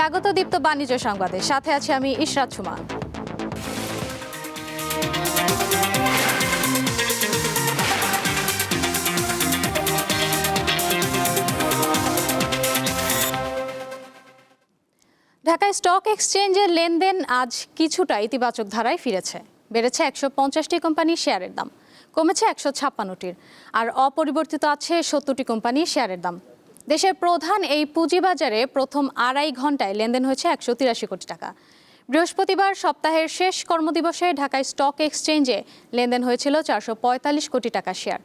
স্বাগত দীপ্ত বাণিজ্য সংবাদে। সাথে আছি আমি ইশরাত সুমা ঢাকায় স্টক এক্সচেঞ্জের লেনদেন আজ কিছুটা ইতিবাচক ধারায় ফিরেছে। বেড়েছে একশো পঞ্চাশটি কোম্পানির শেয়ারের দাম, কমেছে একশো ছাপ্পান্নটির। আর অপরিবর্তিত আছে সত্তরটি কোম্পানির শেয়ারের দাম। দেশের প্রধান এই পুঁজিবাজারে প্রথম আড়াই ঘন্টায় লেনদেন হয়েছে একশো তিরাশি কোটি টাকা। বৃহস্পতিবার সপ্তাহের শেষ কর্মদিবসে ঢাকায় স্টক এক্সচেঞ্জে লেনদেন হয়েছিল চারশো পঁয়তাল্লিশ কোটি টাকা শেয়ার।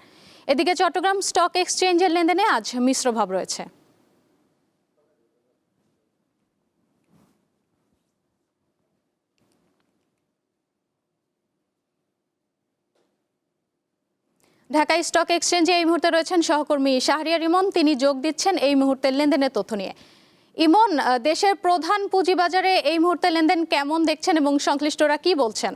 এদিকে চট্টগ্রাম স্টক এক্সচেঞ্জের লেনদেনে আজ মিশ্র ভাব রয়েছে। ঢাকা স্টক এক্সচেঞ্জে এই মুহূর্তে রয়েছেন সহকর্মী শাহরিয়ার ইমন। তিনি যোগ দিচ্ছেন এই মুহূর্তের লেনদেনের তথ্য নিয়ে। ইমন দেশের প্রধান পুঁজিবাজারে এই মুহূর্তে লেনদেন কেমন দেখছেন এবং সংশ্লিষ্টরা কি বলছেন?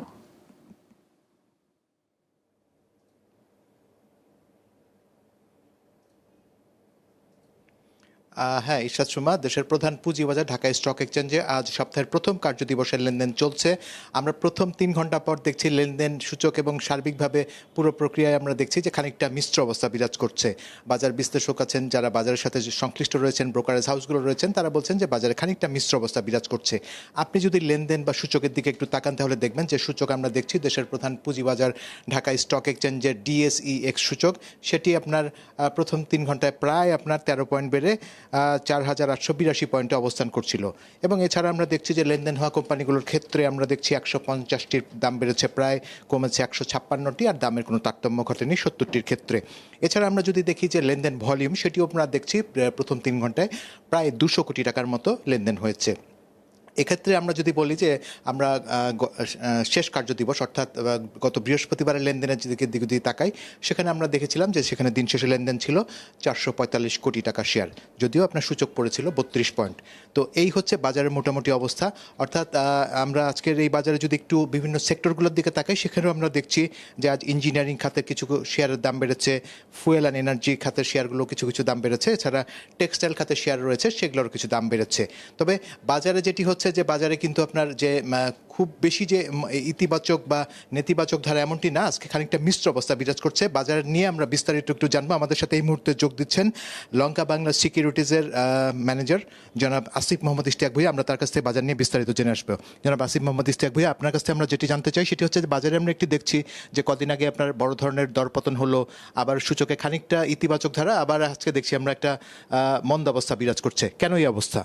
হ্যাঁ ইশরাত সুমা, দেশের প্রধান পুঁজিবাজার ঢাকা স্টক এক্সচেঞ্জে আজ সপ্তাহের প্রথম কার্যদিবসের লেনদেন চলছে। আমরা প্রথম তিন ঘণ্টা পর দেখছি লেনদেন সূচক এবং সার্বিকভাবে পুরো প্রক্রিয়ায় আমরা দেখছি যে খানিকটা মিশ্র অবস্থা বিরাজ করছে। বাজার বিশ্লেষক আছেন, যারা বাজারের সাথে সংশ্লিষ্ট রয়েছেন, ব্রোকারেজ হাউসগুলো রয়েছেন, তারা বলছেন যে বাজারে খানিকটা মিশ্র অবস্থা বিরাজ করছে। আপনি যদি লেনদেন বা সূচকের দিকে একটু তাকান, তাহলে দেখবেন যে সূচক আমরা দেখছি দেশের প্রধান পুঁজিবাজার ঢাকা স্টক এক্সচেঞ্জের ডিএসই এক্স সূচক। সেটি আপনার প্রথম তিন ঘন্টায় প্রায় আপনার তেরো পয়েন্ট বেড়ে চার হাজার আটশো বিরাশি পয়েন্টে অবস্থান করছিল। এবং এছাড়া আমরা দেখছি যে লেনদেন হওয়া কোম্পানিগুলোর ক্ষেত্রে আমরা দেখছি একশো পঞ্চাশটির দাম বেড়েছে প্রায়, কমেছে একশো ছাপ্পান্নটি আর দামের কোনো তারতম্য ঘটেনি সত্তরটির ক্ষেত্রে। এছাড়া আমরা যদি দেখি যে লেনদেন ভলিউম, সেটিও আমরা দেখছি প্রথম তিন ঘন্টায় প্রায় দুশো কোটি টাকার মতো লেনদেন হয়েছে। এক্ষেত্রে আমরা যদি বলি যে আমরা শেষ কার্য দিবস অর্থাৎ গত বৃহস্পতিবারের লেনদেনের দিকে দিকে যদি তাকাই, সেখানে আমরা দেখেছিলাম যে সেখানে দিন শেষে লেনদেন ছিল চারশো পঁয়তাল্লিশ কোটি টাকা শেয়ার, যদিও আপনার সূচক পড়েছিল বত্রিশ পয়েন্ট। তো এই হচ্ছে বাজারের মোটামুটি অবস্থা। অর্থাৎ আমরা আজকের এই বাজারে যদি একটু বিভিন্ন সেক্টরগুলোর দিকে তাকাই, সেখানেও আমরা দেখছি যে আজ ইঞ্জিনিয়ারিং খাতের কিছু শেয়ারের দাম বেড়েছে, ফুয়েল অ্যান্ড এনার্জি খাতের শেয়ারগুলো কিছু কিছু দাম বেড়েছে, এছাড়া টেক্সটাইল খাতের শেয়ার রয়েছে সেগুলোর কিছু দাম বেড়েছে। তবে বাজারে যেটি হচ্ছে যে বাজারে কিন্তু আপনার যে খুব বেশি যে ইতিবাচক বা নেতিবাচক ধারা এমনটি না, আজকে খানিকটা মিশ্র অবস্থা বিরাজ করছে। বাজার নিয়ে আমরা বিস্তারিত একটু জানব। আমাদের সাথে এই মুহূর্তে যোগ দিচ্ছেন লঙ্কা বাংলা সিকিউরিটিজের ম্যানেজার জনাব আসিফ মোহাম্মদ ইশতিয়াক ভুইয়া। আমরা তার কাছ থেকে বাজার নিয়ে বিস্তারিত জেনে আসব। জনাব আসিফ মোহাম্মদ ইশতিয়াক ভুইয়া, আপনার কাছ থেকে আমরা যেটি জানতে চাই সেটি হচ্ছে যে, বাজারে আমরা একটি দেখছি যে, কদিন আগে আপনার বড় ধরনের দরপতন হলো, আবার সূচকে খানিকটা ইতিবাচক ধারা, আবার আজকে দেখছি আমরা একটা মন্দ অবস্থা বিরাজ করছে। কেন এই অবস্থা?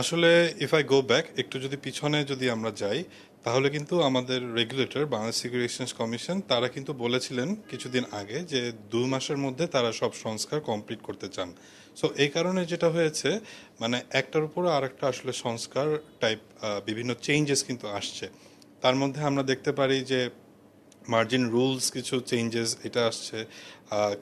আসলে ইফ আই গো ব্যাক একটু যদি পিছনে যদি আমরা যাই, তাহলে কিন্তু আমাদের রেগুলেটর বাংলাদেশ সিকিউরিটি কমিশন তারা কিন্তু বলেছিলেন কিছুদিন আগে যে দু মাসের মধ্যে তারা সব সংস্কার কমপ্লিট করতে চান। সো এই কারণে যেটা হয়েছে মানে একটার উপরে আরেকটা আসলে সংস্কার টাইপ বিভিন্ন চেঞ্জেস কিন্তু আসছে। তার মধ্যে আমরা দেখতে পারি যে মার্জিন রুলস কিছু চেঞ্জেস এটা আসছে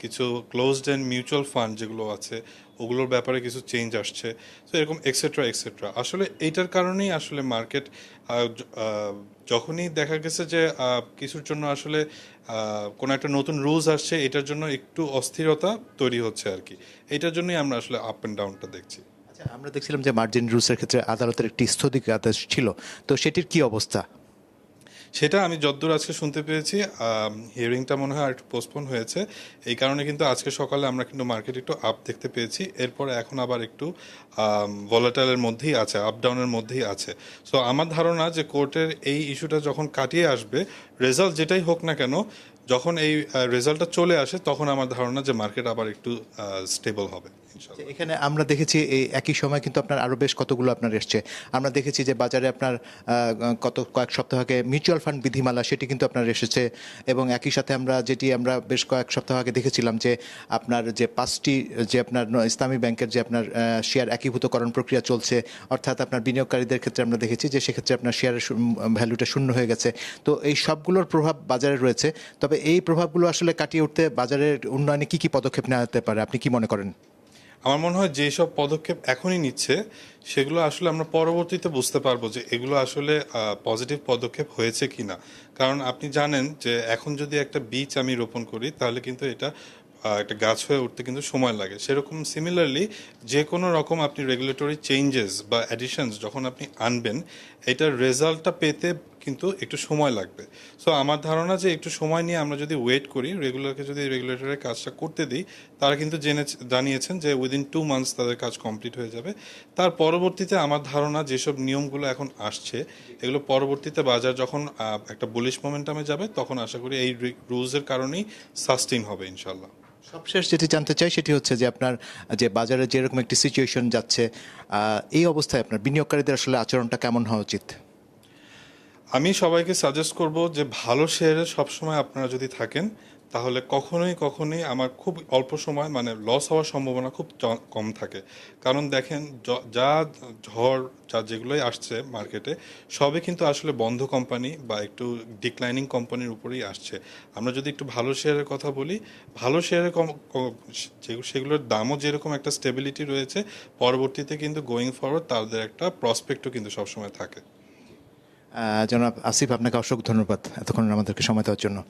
কিছু ক্লোজড অ্যান্ড মিউচুয়াল ফান্ড যেগুলো আছে, ওগুলোর ব্যাপারে কিছু চেঞ্জ আসছে, তো এরকম এক্সেট্রা এক্সেট্রা আসলে এইটার কারণেই আসলে মার্কেট যখনই দেখা গেছে যে কিছুর জন্য আসলে কোনো একটা নতুন রুলস আসছে, এটার জন্য একটু অস্থিরতা তৈরি হচ্ছে আর কি। এটার জন্যই আমরা আসলে আপ অ্যান্ড ডাউনটা দেখছি। আচ্ছা আমরা দেখছিলাম যে মার্জিন রুলসের ক্ষেত্রে আদালতের একটি স্থগিত আদেশ ছিল, তো সেটির কি অবস্থা? সেটা আমি যদ্দূর আজকে শুনতে পেয়েছি হিয়ারিংটা মনে হয় একটু পোস্টপোন হয়েছে। এই কারণে কিন্তু আজকে সকালে আমরা কিন্তু মার্কেট একটু আপ দেখতে পেয়েছি। এরপরে এখন আবার একটু ভলাটাইলের মধ্যেই আছে আপ ডাউনের মধ্যেই আছে। সো আমার ধারণা যে কোর্টের এই ইস্যুটা যখন কাটিয়ে আসবে রেজাল্ট যেটাই হোক না কেন, যখন এই রেজাল্টটা চলে আসে, তখন আমার ধারণা যে মার্কেট আবার একটু স্টেবল হবে। এখানে আমরা দেখেছি এই একই সময় কিন্তু আপনার আরও বেশ কতগুলো আপনার এসছে। আমরা দেখেছি যে বাজারে আপনার কত কয়েক সপ্তাহ আগে মিউচুয়াল ফান্ড বিধিমালা সেটি কিন্তু আপনার এসেছে এবং একই সাথে আমরা যেটি আমরা বেশ কয়েক সপ্তাহ আগে দেখেছিলাম যে আপনার যে পাঁচটি, যে আপনার ইসলামী ব্যাংকের যে আপনার শেয়ার একীভূতকরণ প্রক্রিয়া চলছে, অর্থাৎ আপনার বিনিয়োগকারীদের ক্ষেত্রে আমরা দেখেছি যে সেক্ষেত্রে আপনার শেয়ারের ভ্যালুটা শূন্য হয়ে গেছে। তো এই সবগুলোর প্রভাব বাজারে রয়েছে। তবে এই প্রভাবগুলো আসলে কাটিয়ে উঠতে বাজারের উন্নয়নে কি কি পদক্ষেপ নেওয়া যেতে পারে, আপনি কি মনে করেন? আমার মনে হয় যেসব পদক্ষেপ এখনই নিচ্ছে, সেগুলো আসলে আমরা পরবর্তীতে বুঝতে পারব যে এগুলো আসলে পজিটিভ পদক্ষেপ হয়েছে কিনা। কারণ আপনি জানেন যে এখন যদি একটা বীজ আমি রোপণ করি, তাহলে কিন্তু এটা একটা গাছ হয়ে উঠতে কিন্তু সময় লাগে। সেরকম সিমিলারলি যে কোনো রকম আপনি রেগুলেটরি চেঞ্জেস বা অ্যাডিশনস যখন আপনি আনবেন, এটার রেজাল্টটা পেতে কিন্তু একটু সময় লাগবে। সো আমার ধারণা যে একটু সময় নিয়ে আমরা যদি ওয়েট করি রেগুলারকে যদি রেগুলেটরের কাজটা করতে দিই, তারা কিন্তু জেনে জানিয়েছেন যে উইদিন টু মান্থস তাদের কাজ কমপ্লিট হয়ে যাবে। তার পরবর্তীতে আমার ধারণা যেসব নিয়মগুলো এখন আসছে, এগুলো পরবর্তীতে বাজার যখন একটা বুলিশ মোমেন্টামে যাবে, তখন আশা করি এই রুলসের কারণেই সাস্টেইন হবে ইনশাল্লাহ সবশেষ যেটি জানতে চাই সেটি হচ্ছে যে আপনার, যে বাজারে যেরকম একটি সিচুয়েশন যাচ্ছে এই অবস্থায় আপনার বিনিয়োগকারীদের আসলে আচরণটা কেমন হওয়া উচিত? আমি সবাইকে সাজেস্ট করব যে ভালো শেয়ারে সবসময় আপনারা যদি থাকেন, তাহলে কখনোই কখনোই আমার খুব অল্প সময় মানে লস হওয়ার সম্ভাবনা খুব কম থাকে। কারণ দেখেন, যা ঝড়, যা যেগুলোই আসছে মার্কেটে সবই কিন্তু আসলে বন্ধ কোম্পানি বা একটু ডিক্লাইনিং কোম্পানির উপরেই আসছে। আমরা যদি একটু ভালো শেয়ারের কথা বলি, ভালো শেয়ারের কম- সেগুলোর দামও যেরকম একটা স্টেবিলিটি রয়েছে, পরবর্তীতে কিন্তু গোয়িং ফরওয়ার্ড তাদের একটা প্রসপেক্টও কিন্তু সবসময় থাকে। জনাব আসিফ, আপনাকে অসংখ্য ধন্যবাদ এতক্ষণ আমাদেরকে সময় দেওয়ার জন্য।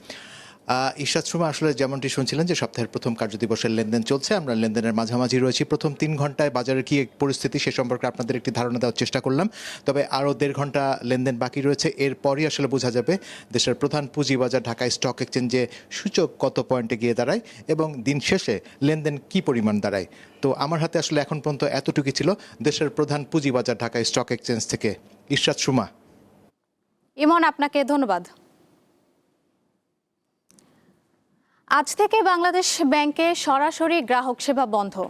ঈশাদ সুমা, আসলে যেমনটি শুনছিলেন যে সপ্তাহের প্রথম কার্যদিবসের লেনদেন চলছে, আমরা লেনদেনের মাঝামাঝি রয়েছি। প্রথম তিন ঘন্টায় বাজারের কি পরিস্থিতি সে সম্পর্কে আপনাদের একটি ধারণা দেওয়ার চেষ্টা করলাম। তবে আরও দেড় ঘণ্টা লেনদেন বাকি রয়েছে, এরপরই আসলে বোঝা যাবে দেশের প্রধান পুঁজিবাজার ঢাকা স্টক এক্সচেঞ্জে সূচক কত পয়েন্টে গিয়ে দাঁড়ায় এবং দিন শেষে লেনদেন কি পরিমাণ দাঁড়ায়। তো আমার হাতে আসলে এখন পর্যন্ত এতটুকু ছিল। দেশের প্রধান পুঁজিবাজার ঢাকা স্টক এক্সচেঞ্জ থেকে ঈশাদ সুমা। ইমন, আপনাকে ধন্যবাদ। আজ থেকে বাংলাদেশ ব্যাংকে সরাসরি গ্রাহক সেবা বন্ধ।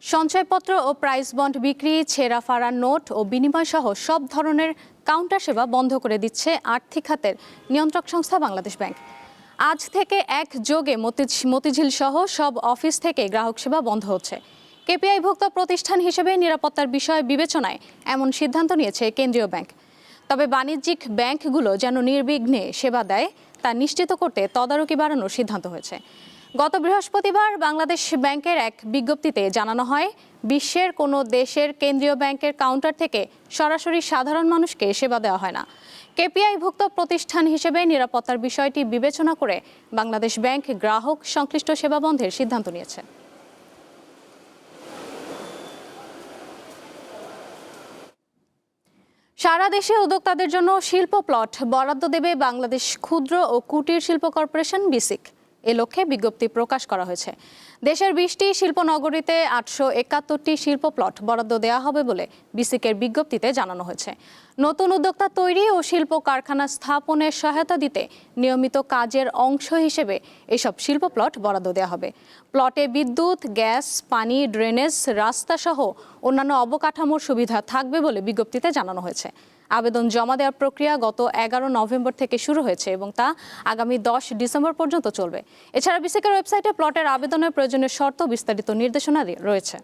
সঞ্চয়পত্র ও প্রাইস বন্ড বিক্রি, ছেঁড়া ফাড়া নোট ও বিনিময় সহ সব ধরনের কাউন্টার সেবা বন্ধ করে দিচ্ছে আর্থিক খাতের নিয়ন্ত্রক সংস্থা বাংলাদেশ ব্যাংক। আজ থেকে এক যোগে মতি- মতিঝিল সহ সব অফিস থেকে গ্রাহক সেবা বন্ধ হচ্ছে। কেপিআইভুক্ত প্রতিষ্ঠান হিসেবে নিরাপত্তার বিষয় বিবেচনায় এমন সিদ্ধান্ত নিয়েছে কেন্দ্রীয় ব্যাংক। তবে বাণিজ্যিক ব্যাংকগুলো যেন নির্বিঘ্নে সেবা দেয়, তা নিশ্চিত করতে তদারকি বাড়ানোর সিদ্ধান্ত হয়েছে। গত বৃহস্পতিবার বাংলাদেশ ব্যাংকের এক বিজ্ঞপ্তিতে জানানো হয়, বিশ্বের কোনো দেশের কেন্দ্রীয় ব্যাংকের কাউন্টার থেকে সরাসরি সাধারণ মানুষকে সেবা দেওয়া হয় না। কেপিআইভুক্ত প্রতিষ্ঠান হিসেবে নিরাপত্তার বিষয়টি বিবেচনা করে বাংলাদেশ ব্যাংক গ্রাহক সংশ্লিষ্ট সেবা বন্ধের সিদ্ধান্ত নিয়েছে। সারা দেশে উদ্যোক্তাদের জন্য শিল্প প্লট। বরাদ্দ দেবে বাংলাদেশ ক্ষুদ্র ও কুটির শিল্প কর্পোরেশন, বিসিক। এ লক্ষ্যে বিজ্ঞপ্তি প্রকাশ করা হয়েছে। দেশের বিশটি শিল্পনগরীতে আটশো একাত্তরটি শিল্প প্লট বরাদ্দ দেওয়া হবে বলে বিসিকের বিজ্ঞপ্তিতে জানানো হয়েছে। নতুন উদ্যোক্তা তৈরি ও শিল্প কারখানা স্থাপনের সহায়তা দিতে নিয়মিত কাজের অংশ হিসেবে এসব শিল্প প্লট বরাদ্দ দেওয়া হবে। প্লটে বিদ্যুৎ, গ্যাস, পানি, ড্রেনেজ রাস্তা সহ অন্যান্য অবকাঠামোর সুবিধা থাকবে বলে বিজ্ঞপ্তিতে জানানো হয়েছে। আবেদন জমা দেওয়ার প্রক্রিয়া গত এগারো নভেম্বর থেকে শুরু হয়েছে এবং তা আগামী দশ ডিসেম্বর পর্যন্ত চলবে। এছাড়া বিসিকের ওয়েবসাইটে প্লটের আবেদনের প্রয়োজনীয় শর্ত বিস্তারিত নির্দেশনা রয়েছে।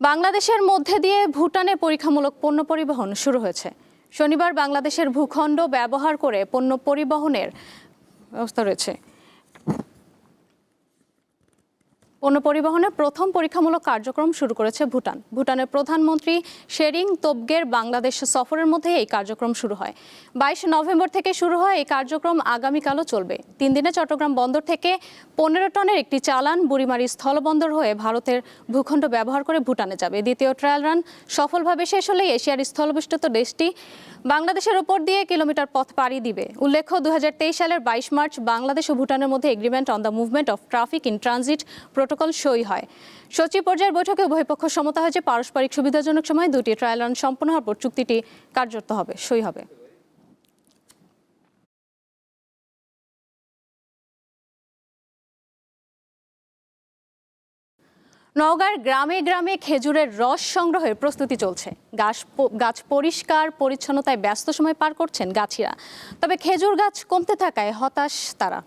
বাংলাদেশের মধ্যে দিয়ে ভুটানে পরীক্ষামূলক পণ্য পরিবহন শুরু হয়েছে। শনিবার বাংলাদেশের ভূখণ্ড ব্যবহার করে পণ্য পরিবহনের ব্যবস্থা রয়েছে। পণ্য পরিবহনের প্রথম পরীক্ষামূলক কার্যক্রম শুরু করেছে ভুটান। ভুটানের প্রধানমন্ত্রী শেরিং তোবগের বাংলাদেশ সফরের মধ্যে এই কার্যক্রম শুরু হয়। বাইশ নভেম্বর থেকে শুরু হয় এই কার্যক্রম, আগামীকালও চলবে। তিন দিনে চট্টগ্রাম বন্দর থেকে পনেরো টনের একটি চালান বুড়িমারি স্থলবন্দর হয়ে ভারতের ভূখণ্ড ব্যবহার করে ভুটানে যাবে। দ্বিতীয় ট্রায়াল রান সফলভাবে শেষ হলে এশিয়ার স্থলবেষ্টিত দেশটি বাংলাদেশের ওপর দিয়ে কিলোমিটার পথ পাড়ি দিবে। উল্লেখ্য দু হাজার তেইশ সালের বাইশ মার্চ বাংলাদেশ ও ভুটানের মধ্যে agreement on the movement of traffic in transit protocol সই হয়। সচিব পর্যায়ের বৈঠকে উভয় পক্ষ সমতা হয়েছে পারস্পরিক সুবিধাজনক সময় দুটি ট্রায়াল রান সম্পন্ন হওয়ার পর চুক্তিটি কার্যত হবে, সই হবে। নওগাঁর গ্রামে গ্রামে খেজুরের রস সংগ্রহের প্রস্তুতি চলছে। গাছ গাছ পরিষ্কার, পরিচ্ছন্নতায় ব্যস্ত সময় পার করছেন গাছিরা। তবে খেজুর গাছ কমতে থাকায় হতাশ তারা।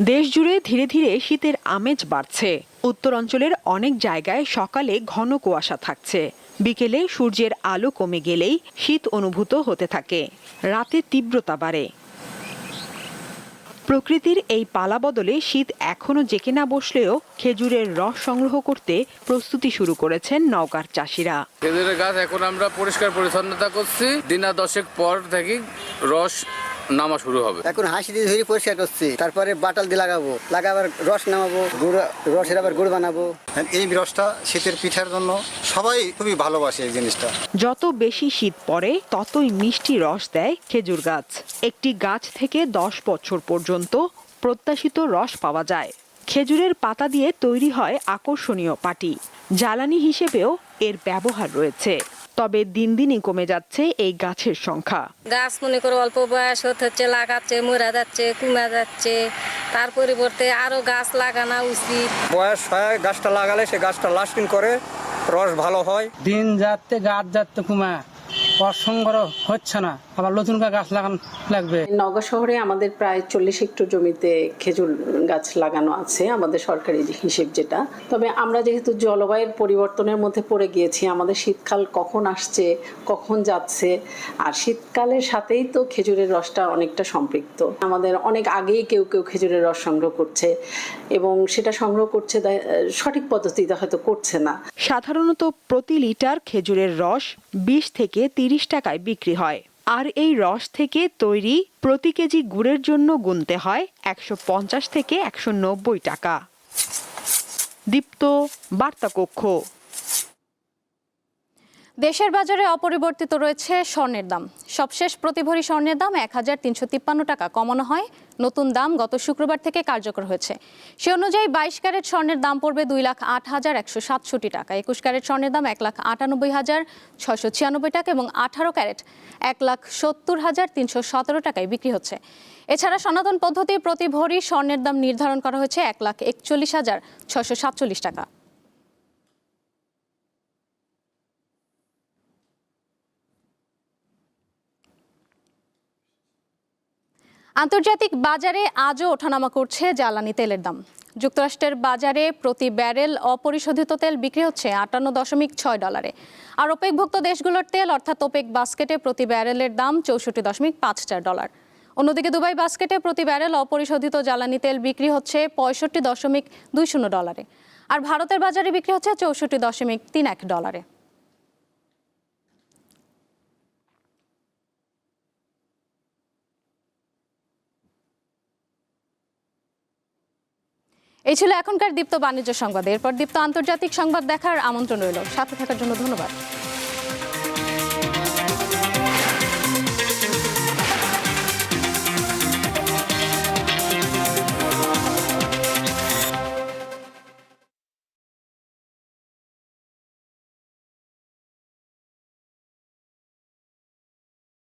দেশ জুড়ে ধীরে ধীরে শীতের আমেজ বাড়ছে। উত্তরাঞ্চলের অনেক জায়গায় সকালে ঘন কুয়াশা থাকছে। বিকেলে সূর্যের আলো কমে গেলেই শীত অনুভূত হতে থাকে। রাতে তীব্রতা বাড়ে। প্রকৃতির এই পালা বদলে শীত এখনও জেকে না বসলেও খেজুরের রস সংগ্রহ করতে প্রস্তুতি শুরু করেছেন নৌকার চাষিরা। খেজুরের গাছ এখন আমরা পরিষ্কার পরিচ্ছন্নতা করছি। দিনা দশেক পর থেকে রস নামা শুরু হবে। এখন হাসি দিয়ে ধরে পরিষ্কার করছি। তারপরে বাটাল দিয়ে লাগাবো। লাগাবার রস নামাবো গুড় রসের আবার গুড় বানাবো। এই রসটা শীতের পিঠার জন্য সবাই খুবই ভালোবাসে এই জিনিসটা। যত বেশি শীত পড়ে ততই মিষ্টি রস দেয় খেজুর গাছ। একটি গাছ থেকে দশ বছর পর্যন্ত প্রত্যাশিত রস পাওয়া যায়। খেজুরের পাতা দিয়ে তৈরি হয় আকর্ষণীয় পাটি। জ্বালানি হিসেবেও এর ব্যবহার রয়েছে। তবে দিন দিনই কমে যাচ্ছে এই গাছের সংখ্যা। গাছ মনে করো অল্প বয়স হতে হচ্ছে লাগাচ্ছে মরা যাচ্ছে কুমা যাচ্ছে। তার পরিবর্তে আরও গাছ লাগানো উচিত। বয়স হয় গাছটা লাগালে সে গাছটা লাস্টিং করে রস ভালো হয়। দিন যাচ্ছে গাছ যাচ্ছে কুমা। অসংগ্রহ হচ্ছে না। আবার নতুন গাছ লাগানো লাগবে। নওগাঁ শহরে আমাদের প্রায় চল্লিশ হেক্টর জমিতে খেজুর গাছ লাগানো আছে, আমাদের সরকারি হিসেব যেটা। তবে আমরা যেহেতু জলবায়ুর পরিবর্তনের মধ্যে পড়ে গিয়েছি, আমাদের শীতকাল কখন আসছে, কখন যাচ্ছে, আর শীতকালের সাথেই তো খেজুরের রসটা অনেকটা সম্পৃক্ত। আমাদের অনেক আগেই কেউ কেউ খেজুরের রস সংগ্রহ করছে। এবং সেটা সংগ্রহ করছে সঠিক পদ্ধতিতে হয়তো করছে না। সাধারণত প্রতি লিটার খেজুরের রস বিশ থেকে তিরিশ টাকায় বিক্রি হয়। আর এই রস থেকে তৈরি প্রতি কেজি গুড়ের জন্য গুনতে হয় একশো পঞ্চাশ থেকে একশো নব্বই টাকা। দীপ্ত বার্তা কক্ষ দেশের বাজারে অপরিবর্তিত রয়েছে স্বর্ণের দাম। সবশেষ প্রতি ভরি স্বর্ণের দাম এক হাজার তিনশো তিপ্পান্ন টাকা। কমানো হয়। নতুন দাম গত শুক্রবার থেকে কার্যকর হয়েছে। সে অনুযায়ী বাইশ ক্যারেট স্বর্ণের দাম পড়বে দুই লাখ আট হাজার একশো সাতষট্টি টাকা। একুশ ক্যারেট স্বর্ণের দাম এক লাখ আটানব্বই হাজার ছশো ছিয়ানব্বই টাকা এবং আঠারো ক্যারেট এক লাখ সত্তর হাজার তিনশো সতেরো টাকায় বিক্রি হচ্ছে। এছাড়া সনাতন পদ্ধতি প্রতি ভরি স্বর্ণের দাম নির্ধারণ করা হয়েছে এক লাখ একচল্লিশ হাজার ছশো সাতচল্লিশ টাকা। আন্তর্জাতিক বাজারে আজও ওঠানামা করছে জ্বালানি তেলের দাম। যুক্তরাষ্ট্রের বাজারে প্রতি ব্যারেল অপরিশোধিত তেল বিক্রি হচ্ছে আটান্ন দশমিক ছয় ডলারে। আর ওপেকভুক্ত দেশগুলোর তেল, অর্থাৎ ওপেক বাস্কেটে প্রতি ব্যারেলের দাম চৌষট্টি দশমিক পাঁচ চার ডলার। অন্যদিকে দুবাই বাস্কেটে প্রতি ব্যারেল অপরিশোধিত জ্বালানি তেল বিক্রি হচ্ছে পঁয়ষট্টি দশমিক দুই শূন্য ডলারে। আর ভারতের বাজারে বিক্রি হচ্ছে চৌষট্টি দশমিক তিন এক ডলারে। এই ছিল এখনকার দীপ্ত বাণিজ্য সংবাদ। এরপর দীপ্ত আন্তর্জাতিক সংবাদ দেখার আমন্ত্রণ রইল। সাথে থাকার জন্য ধন্যবাদ।